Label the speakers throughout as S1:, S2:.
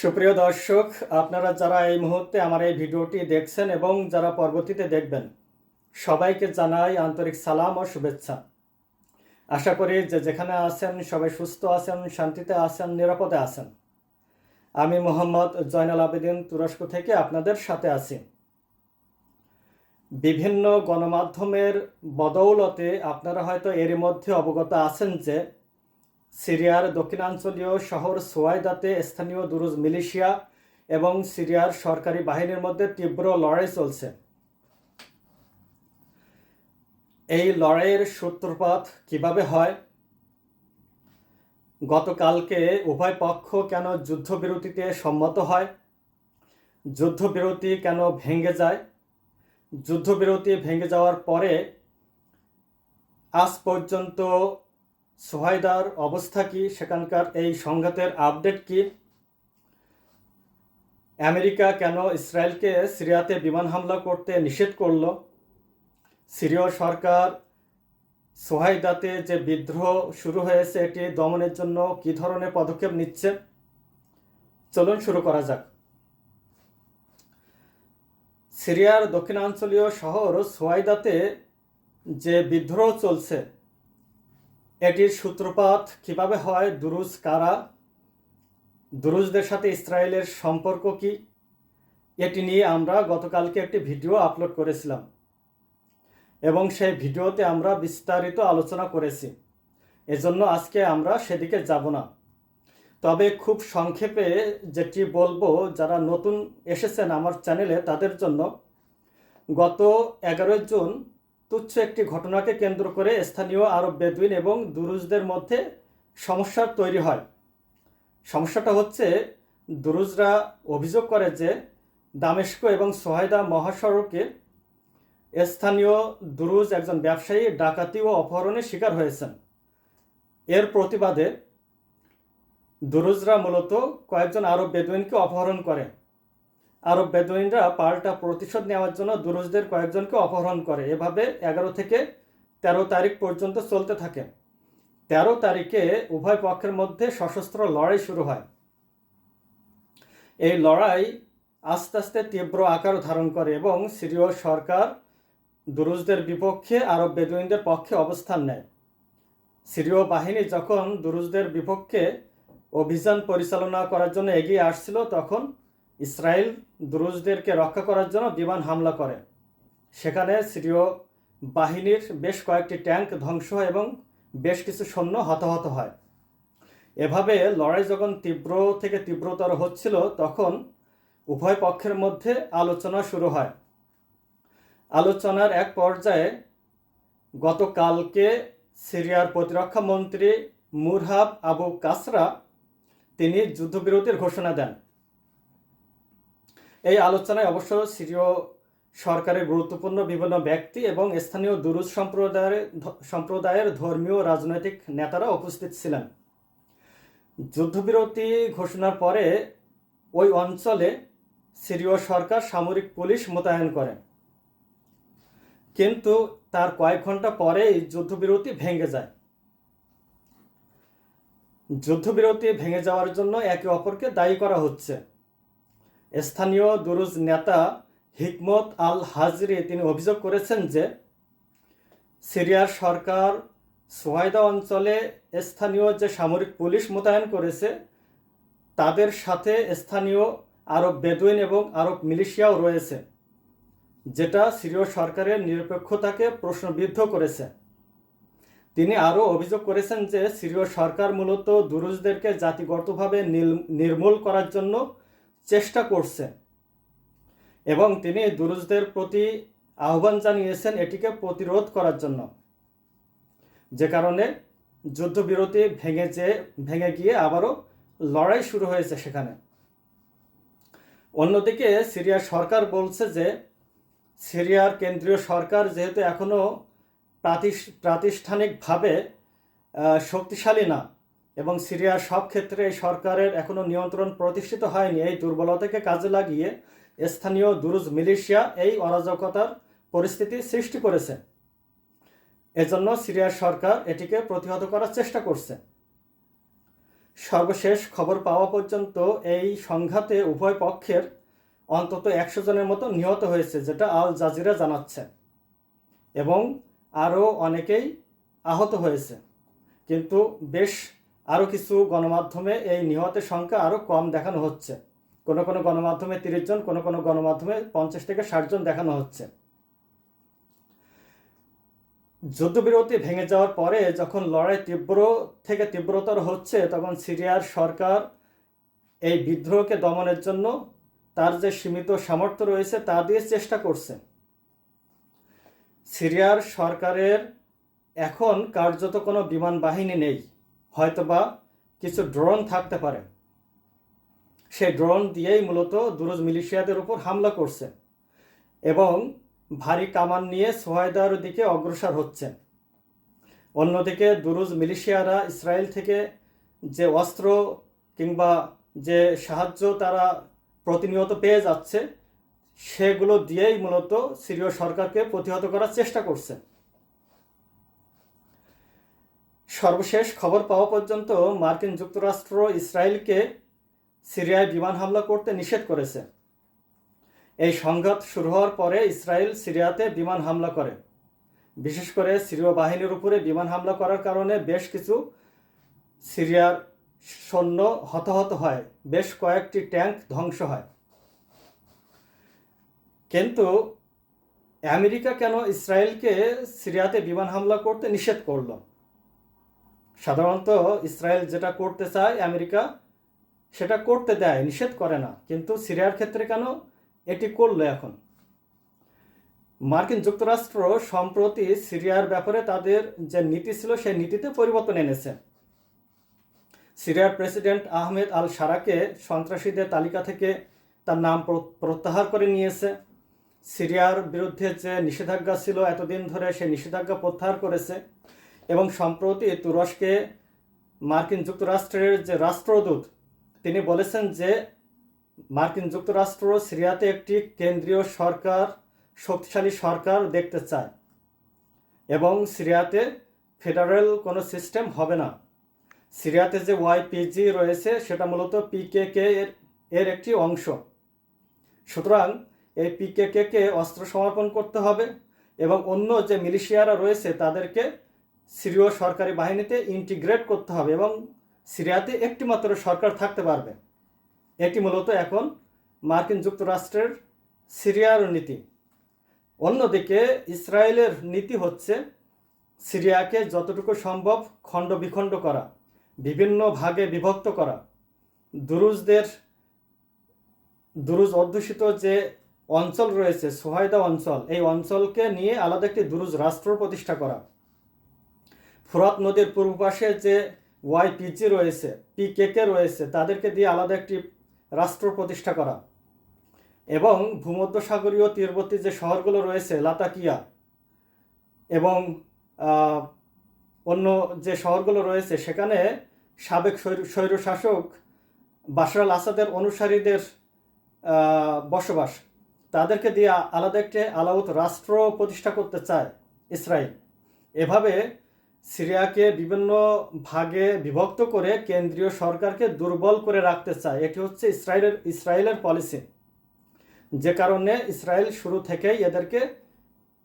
S1: সুপ্রিয় দর্শক, আপনারা যারা এই মুহূর্তে আমার এই ভিডিওটি দেখছেন এবং যারা পরবর্তীতে দেখবেন, সবাইকে জানাই আন্তরিক সালাম ও শুভেচ্ছা। আশা করি যে যেখানে আছেন, সবাই সুস্থ আছেন, শান্তিতে আছেন, নিরাপদে আছেন। আমি মোহাম্মদ জয়নাল আবেদিন তুরস্ক থেকে আপনাদের সাথে আছি। বিভিন্ন গণমাধ্যমের বদৌলতে আপনারা হয়তো এর মধ্যে অবগত আছেন যে সিরিয়ার দক্ষিণাঞ্চলীয় শহর সোয়াইদাতে স্থানীয় দুরুজ মিলিশিয়া এবং সিরিয়ার সরকারি বাহিনীর মধ্যে তীব্র লড়াই চলছে। এই লড়াইয়ের সূত্রপাত কীভাবে হয়? গতকালকে উভয় পক্ষ কেন যুদ্ধবিরতিতে সম্মত হয়? যুদ্ধবিরতি কেন ভেঙে যায়? যুদ্ধবিরতি ভেঙে যাওয়ার পরে আজ পর্যন্ত সোহাইদার অবস্থা কি? সেখানকার এই সংঘাতের আপডেট কি? আমেরিকা কেন ইসরায়েলকে সিরিয়াতে বিমান হামলা করতে নিষেধ করল? সিরীয় সরকার সোহাইদাতে যে বিদ্রোহ শুরু হয়েছে, এটি দমনের জন্য কী ধরনের পদক্ষেপ নিচ্ছে? চলুন শুরু করা যাক। সিরিয়ার দক্ষিণাঞ্চলীয় শহর সোয়াইদাতে যে বিদ্রোহ চলছে এটির সূত্রপাত কীভাবে হয়, দুরুজ কারা, দুরুজদের সাথে ইসরায়েলের সম্পর্ক কি, এটি নিয়ে আমরা গতকালকে একটি ভিডিও আপলোড করেছিলাম এবং সেই ভিডিওতে আমরা বিস্তারিত আলোচনা করেছি। এজন্য আজকে আমরা সেদিকে যাব না। তবে খুব সংক্ষেপে যেটি বলব, যারা নতুন এসেছেন আমার চ্যানেলে, তাদের জন্য গত এগারোই জুন তুচ্ছ একটি ঘটনাকে কেন্দ্র করে স্থানীয় আরব বেদুইন এবং দুরুজদের মধ্যে সমস্যার তৈরি হয়। সমস্যাটা হচ্ছে, দুরুজরা অভিযোগ করে যে দামেস্ক এবং সোহায়দা মহাসড়কে স্থানীয় দুরুজ একজন ব্যবসায়ী ডাকাতি ও অপহরণের শিকার হয়েছেন। এর প্রতিবাদে দুরুজরা মূলত কয়েকজন আরব বেদুইনকে অপহরণ করে। আরব বেদুইনরা পাল্টা প্রতিশোধ নেওয়ার জন্য দুরুজদের কয়েকজনকে অপহরণ করে। এভাবে এগারো থেকে ১৩ তারিখ পর্যন্ত চলতে থাকে। ১৩ তারিখে উভয় পক্ষের মধ্যে সশস্ত্র লড়াই শুরু হয়। এই লড়াই আস্তে আস্তে তীব্র আকার ধারণ করে এবং সিরীয় সরকার দুরুজদের বিপক্ষে আরব বেদুইনদের পক্ষে অবস্থান নেয়। সিরীয় বাহিনী যখন দুরুজদের বিপক্ষে অভিযান পরিচালনা করার জন্য এগিয়ে আসছিল, তখন ইসরায়েল দুরুজদেরকে রক্ষা করার জন্য বিমান হামলা করে। সেখানে সিরীয় বাহিনীর বেশ কয়েকটি ট্যাঙ্ক ধ্বংস এবং বেশ কিছু সৈন্য হতাহত হয়। এভাবে লড়াই যখন তীব্র থেকে তীব্রতর হচ্ছিল, তখন উভয় পক্ষের মধ্যে আলোচনা শুরু হয়। আলোচনার এক পর্যায়ে গতকালকে সিরিয়ার প্রতিরক্ষা মন্ত্রী মুরহাব আবু কাসরা তিনি যুদ্ধবিরতির ঘোষণা দেন। এই আলোচনায় অবশ্য সিরীয় সরকারের গুরুত্বপূর্ণ বিভিন্ন ব্যক্তি এবং স্থানীয় দুরুজ সম্প্রদায়ের সম্প্রদায়ের ধর্মীয় রাজনৈতিক নেতারা উপস্থিত ছিলেন। যুদ্ধবিরতি ঘোষণার পরে ওই অঞ্চলে সিরীয় সরকার সামরিক পুলিশ মোতায়েন করে। কিন্তু তার কয়েক ঘণ্টা পরেই যুদ্ধবিরতি ভেঙে যায়। যুদ্ধবিরতি ভেঙে যাওয়ার জন্য একে অপরকে দায়ী করা হচ্ছে। স্থানীয় দুরুজ নেতা হিকমত আল হাজরি তিনি অভিযোগ করেছেন যে সিরিয়ার সরকার সোহায়দা অঞ্চলে স্থানীয় যে সামরিক পুলিশ মোতায়েন করেছে, তাদের সাথে স্থানীয় আরব বেদুইন এবং আরব মিলিশিয়াও রয়েছে, যেটা সিরীয় সরকারের নিরপেক্ষতাকে প্রশ্নবিদ্ধ করেছে। তিনি আরও অভিযোগ করেছেন যে সিরীয় সরকার মূলত দুরুজদেরকে জাতিগতভাবে নির্মূল করার জন্য চেষ্টা করছে এবং তিনি দুরুজদের প্রতি আহ্বান জানিয়েছেন এটিকে প্রতিরোধ করার জন্য। যে কারণে যুদ্ধবিরতি ভেঙে যে, ভেঙে গিয়ে আবারও লড়াই শুরু হয়েছে সেখানে। অন্যদিকে সিরিয়ার সরকার বলছে যে, সিরিয়ার কেন্দ্রীয় সরকার যেহেতু এখনও প্রাতিষ্ঠানিকভাবে শক্তিশালী না এবং সিরিয়ার সব ক্ষেত্রে এই সরকারের এখনও নিয়ন্ত্রণ প্রতিষ্ঠিত হয়নি। এই দুর্বলতাকে কাজে লাগিয়ে স্থানীয় দুরুজ মিলিশিয়া এই অরাজকতার পরিস্থিতি সৃষ্টি করেছে। এজন্য সিরিয়ার সরকার এটিকে প্রতিহত করার চেষ্টা করছে। সর্বশেষ খবর পাওয়া পর্যন্ত এই সংঘাতে উভয় পক্ষের অন্তত একশো জনের মতো নিহত হয়েছে, যেটা আল জাজিরা জানাচ্ছে। এবং আরও অনেকেই আহত হয়েছে। কিন্তু বেশ আরও কিছু গণমাধ্যমে এই নিহতের সংখ্যা আরও কম দেখানো হচ্ছে। কোনো কোনো গণমাধ্যমে তিরিশ জন, কোনো কোনো গণমাধ্যমে পঞ্চাশ থেকে ষাট জন দেখানো হচ্ছে। যুদ্ধবিরতি ভেঙে যাওয়ার পরে যখন লড়াই তীব্র থেকে তীব্রতর হচ্ছে, তখন সিরিয়ার সরকার এই বিদ্রোহকে দমনের জন্য তার যে সীমিত সামর্থ্য রয়েছে তা দিয়ে চেষ্টা করছে। সিরিয়ার সরকারের এখন কার্যত কোনো বিমান বাহিনী নেই। হয়তোবা কিছু ড্রোন থাকতে পারে। সেই ড্রোন দিয়েই মূলত দুরুজ মিলিশিয়াদের উপর হামলা করছে এবং ভারী কামান নিয়ে সোহায়দার দিকে অগ্রসর হচ্ছে। অন্যদিকে দুরুজ মিলিশিয়ারা ইসরায়েল থেকে যে অস্ত্র কিংবা যে সাহায্য তারা প্রতিনিয়ত পেয়ে যাচ্ছে, সেগুলো দিয়েই মূলত সিরীয় সরকারকে প্রতিহত করার চেষ্টা করছে। সর্বশেষ খবর পাওয়া পর্যন্ত মার্কিন যুক্তরাষ্ট্র ইসরায়েলকে সিরিয়ায় বিমান হামলা করতে নিষেধ করেছে। এই সংঘাত শুরু হওয়ার পরে ইসরায়েল সিরিয়াতে বিমান হামলা করে। বিশেষ করে সিরীয় বাহিনীর উপরে বিমান হামলা করার কারণে বেশ কিছু সিরিয়ার সৈন্য হতাহত হয়, বেশ কয়েকটি ট্যাঙ্ক ধ্বংস হয়। কিন্তু আমেরিকা কেন ইসরায়েলকে সিরিয়াতে বিমান হামলা করতে নিষেধ করল? সাধারণত ইসরায়েল যেটা করতে চায় আমেরিকা, সেটা করতে দেয়, নিষেধ করে না। কিন্তু সিরিয়ার ক্ষেত্রে কেন? এটি করল এখন। মার্কিন যুক্তরাষ্ট্র সম্প্রতি সিরিয়ার ব্যাপারে তাদের যে নীতি ছিল, সেই নীতিতে পরিবর্তন এনেছে। সিরিয়ার প্রেসিডেন্ট আহমেদ আল সারাকে সন্ত্রাসীদের তালিকা থেকে তার নাম প্রত্যাহার করে নিয়েছে। সিরিয়ার বিরুদ্ধে যে নিষেধাজ্ঞা ছিল, এতদিন ধরে সে নিষেধাজ্ঞা প্রত্যাহার করেছে। এবং সম্প্রতি তুরস্কে মার্কিন যুক্তরাষ্ট্রের যে রাষ্ট্রদূত, তিনি বলেছেন যে মার্কিন যুক্তরাষ্ট্র সিরিয়াতে একটি কেন্দ্রীয় সরকার, শক্তিশালী সরকার দেখতে চায় এবং সিরিয়াতে ফেডারেল কোনো সিস্টেম হবে না। সিরিয়াতে যে ওয়াইপিজি রয়েছে, সেটা মূলত পিকেকে এর এর একটি অংশ। সুতরাং এই পিকেকে অস্ত্র সমর্পণ করতে হবে এবং অন্য যে মিলিশিয়ারা রয়েছে, তাদেরকে সিরীয় সরকারি বাহিনীতে ইন্টিগ্রেট করতে হবে এবং সিরিয়াতে একটি মাত্র সরকার থাকতে পারবে। এটি মূলত এখন মার্কিন যুক্তরাষ্ট্রের সিরিয়ার নীতি। অন্যদিকে ইসরায়েলের নীতি হচ্ছে সিরিয়াকে যতটুকু সম্ভব খণ্ড বিখণ্ড করা, বিভিন্ন ভাগে বিভক্ত করা। দুরুজদের, দুরুজ অধ্যুষিত যে অঞ্চল রয়েছে সোহায়দা অঞ্চল, এই অঞ্চলকে নিয়ে আলাদা একটি দুরুজ রাষ্ট্র প্রতিষ্ঠা করা। ফুরাত নদীর পূর্ব পাশে যে ওয়াইপিজি রয়েছে পি পিকেকে রয়েছে, তাদেরকে দিয়ে আলাদা একটি রাষ্ট্র প্রতিষ্ঠা করা। এবং ভূমধ্যসাগরীয় তীরবর্তী যে শহরগুলো রয়েছে, লাতাকিয়া এবং অন্য যে শহরগুলো রয়েছে, সেখানে সাবেক স্বৈরশাসক বাশরাল আসাদের অনুসারীদের বসবাস, তাদেরকে দিয়ে আলাদা একটি আলাউত রাষ্ট্র প্রতিষ্ঠা করতে চায় ইসরায়েল। এভাবে সিরিয়াকে বিভিন্ন ভাগে বিভক্ত করে কেন্দ্রীয় সরকারকে দুর্বল করে রাখতে চায়। এটি হচ্ছে ইসরায়েলের ইসরায়েলের পলিসি। যে কারণে ইসরায়েল শুরু থেকেই এদেরকে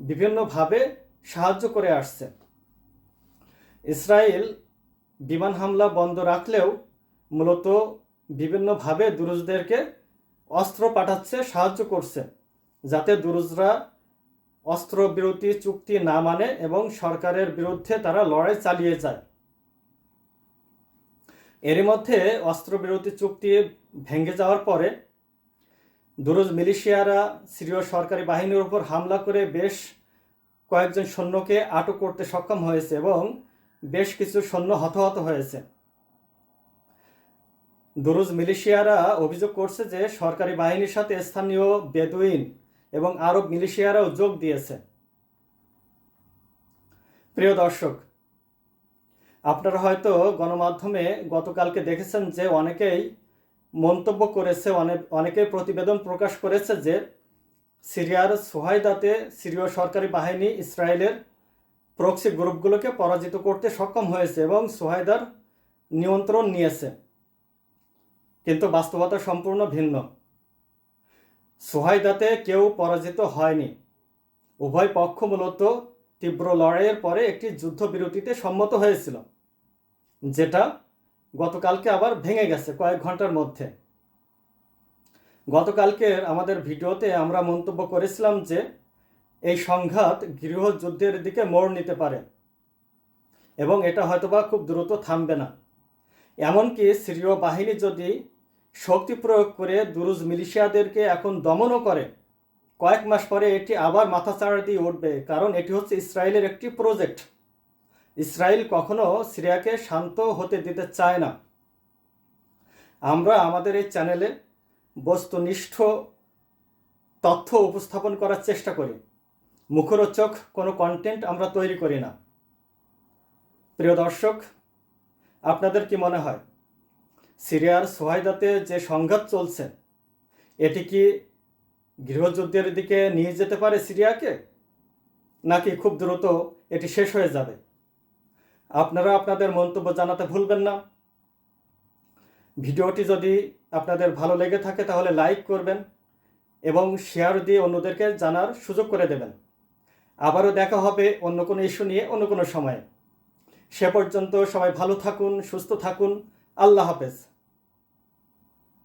S1: বিভিন্নভাবে সাহায্য করে আসছে। ইসরায়েল বিমান হামলা বন্ধ রাখলেও মূলত বিভিন্নভাবে দুরুজদেরকে অস্ত্র পাঠাচ্ছে, সাহায্য করছে, যাতে দুরুজরা অস্ত্রবিরতি চুক্তি না মানে এবং সরকারের বিরুদ্ধে তারা লড়াই চালিয়ে যায়। এরই মধ্যে অস্ত্রবিরতি চুক্তি ভেঙে যাওয়ার পরে দুরুজ মিলিশিয়ারা সিরীয় সরকারি বাহিনীর উপর হামলা করে বেশ কয়েকজন সৈন্যকে আটক করতে সক্ষম হয়েছে এবং বেশ কিছু সৈন্য হতাহত হয়েছে। দুরুজ মিলিশিয়ারা অভিযোগ করছে যে সরকারি বাহিনীর সাথে স্থানীয় বেদুইন এবং আরব মিলিশিয়ারাও যোগ দিয়েছে। প্রিয় দর্শক, আপনারা হয়তো গণমাধ্যমে গতকালকে দেখেছেন যে অনেকেই মন্তব্য করেছে অনেক অনেকে প্রতিবেদন প্রকাশ করেছে যে সিরিয়ার সোহাইদাতে সিরীয় সরকারি বাহিনী ইসরায়েলের প্রক্সি গ্রুপগুলোকে পরাজিত করতে সক্ষম হয়েছে এবং সোহাইদার নিয়ন্ত্রণ নিয়েছে। কিন্তু বাস্তবতা সম্পূর্ণ ভিন্ন। সোহাইদাতে কেউ পরাজিত হয়নি। উভয় পক্ষ মূলত তীব্র লড়াইয়ের পরে একটি যুদ্ধবিরতিতে সম্মত হয়েছিল, যেটা গতকালকে আবার ভেঙে গেছে কয়েক ঘণ্টার মধ্যে। গতকালকের আমাদের ভিডিওতে আমরা মন্তব্য করেছিলাম যে, এই সংঘাত গৃহযুদ্ধের দিকে মোড় নিতে পারে এবং এটা হয়তোবা খুব দ্রুত থামবে না। এমনকি সিরীয় বাহিনী যদি শক্তি প্রয়োগ করে দুরুজ মিলিশিয়াদেরকে এখন দমনও করে। কয়েক মাস পরে এটি আবার মাথাচাড়া দিয়ে উঠবে, কারণ এটি হচ্ছে ইসরায়েলের একটি প্রজেক্ট। ইসরায়েল কখনো সিরিয়াকে শান্ত হতে দিতে চায় না। আমরা আমাদের এই চ্যানেলে বস্তুনিষ্ঠ তথ্য উপস্থাপন করার চেষ্টা করি। মুখরোচক কোনো কন্টেন্ট আমরা তৈরি করি না। প্রিয় দর্শক, আপনাদের কি মনে হয়? সিরিয়ার সোহাইদাতে যে সংঘাত চলছে, এটি কি গৃহযুদ্ধের দিকে নিয়ে যেতে পারে সিরিয়াকে? নাকি খুব দ্রুত এটি শেষ হয়ে যাবে? আপনারা আপনাদের মন্তব্য জানাতে ভুলবেন না। ভিডিওটি যদি আপনাদের ভালো লেগে থাকে তাহলে লাইক করবেন এবং শেয়ার দিয়ে অন্যদেরকে জানার সুযোগ করে দেবেন। আবারও দেখা হবে অন্য কোনো ইস্যু নিয়ে অন্য কোনো সময়ে। সে পর্যন্ত সবাই ভালো থাকুন, সুস্থ থাকুন। আল্লাহ হাফেজ।